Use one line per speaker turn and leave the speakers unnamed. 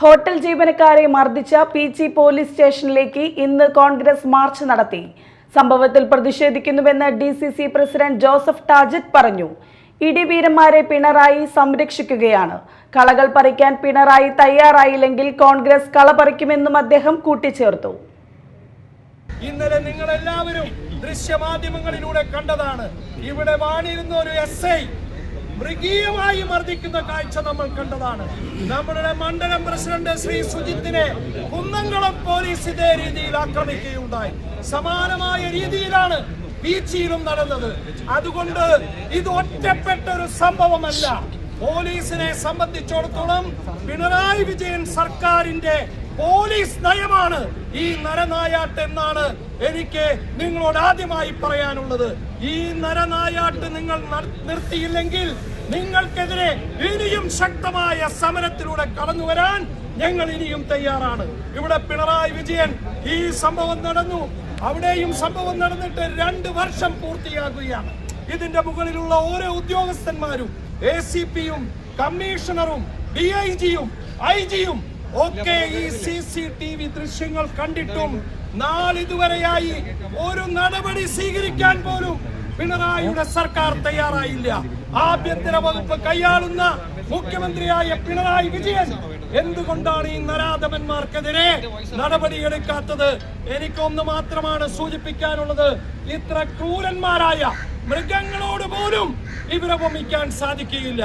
Hotel ജീവനക്കാരെ മർദ്ദിച്ച P G police സ്റ്റേഷനിലേക്ക് ഇന്ന് കോൺഗ്രസ് മാർച്ച് നടത്തി. സംഭവത്തിൽ പ്രതിഷേധിക്കുന്നുവെന്ന് D C C president Joseph Tajet പറഞ്ഞു. ഇടിവീരന്മാരെ പിണറായി സംരക്ഷിക്കുകയാണ്. കളകൾ പറിക്കാൻ പിണറായി തയ്യാറായില്ലെങ്കിൽ കോൺഗ്രസ് കള പറിക്കുമെന്നും അദ്ദേഹം കൂട്ടിച്ചേർത്തു.
ഇന്നലെ നിങ്ങൾ എല്ലാവരും ദൃശ്യമാധ്യമങ്ങളിലൂടെ കണ്ടതാണ്. ഇവിടെ വാണിരുന്ന ഒരു എസ് ഐ മൃഗീയമായി മർദ്ദിക്കുന്ന കാഴ്ച നമ്മൾ കണ്ടതാണ്. നമ്മുടെ മണ്ഡലം പ്രസിഡന്റ് ശ്രീ സുജിത്തിനെ കുന്നംകുളം പോലീസ് ഇതേ രീതിയിൽ ആക്രമിക്കുകയുണ്ടായി. സമാനമായ രീതിയിലാണ് ബീച്ചിയിലും നടന്നത്. അതുകൊണ്ട് ഇത് ഒറ്റപ്പെട്ട ഒരു സംഭവമല്ല. പോലീസിനെ സംബന്ധിച്ചിടത്തോളം പിണറായി വിജയൻ സർക്കാരിന്റെ പോലീസ് നയമാണ് ഈ നരനായാട്ട് എന്നാണ് എനിക്ക് നിങ്ങളോട് ആദ്യമായി പറയാനുള്ളത്. ഈ നരനായാട്ട് നിങ്ങൾ നിർത്തിയില്ലെങ്കിൽ നിങ്ങൾക്കെതിരെ ഇനിയും ശക്തമായ സമരത്തിലൂടെ കടന്നു വരാൻ ഞങ്ങൾ ഇനിയും തയ്യാറാണ്. ഇവിടെ പിണറായി വിജയൻ ഈ സംഭവം നടന്നു. അവിടെയും സംഭവം നടന്നിട്ട് രണ്ട് വർഷം പൂർത്തിയാകുകയാണ്. ഇതിന്റെ മുകളിലുള്ള ഓരോ ഉദ്യോഗസ്ഥന്മാരും എ സി പിയും കമ്മീഷണറും ഡി ഐ ജിയും ഐ ജിയും ഒക്കെ ഈ സി സി ടി വി ദൃശ്യങ്ങൾ കണ്ടിട്ടും നാളിതുവരെയായി ഒരു നടപടി സ്വീകരിക്കാൻ പോലും പിണറായിയുടെ സർക്കാർ തയ്യാറായില്ല. ആഭ്യന്തര വകുപ്പ് കൈയാളുന്ന മുഖ്യമന്ത്രിയായ പിണറായി വിജയൻ എന്തുകൊണ്ടാണ് ഈ നരാധമന്മാർക്കെതിരെ നടപടിയെടുക്കാത്തത് എനിക്കൊന്ന് മാത്രമാണ് സൂചിപ്പിക്കാനുള്ളത്. ഇത്ര ക്രൂരന്മാരായ മൃഗങ്ങളോട് പോലും ഇവരെ ഉപമിക്കാൻ സാധിക്കുകയില്ല.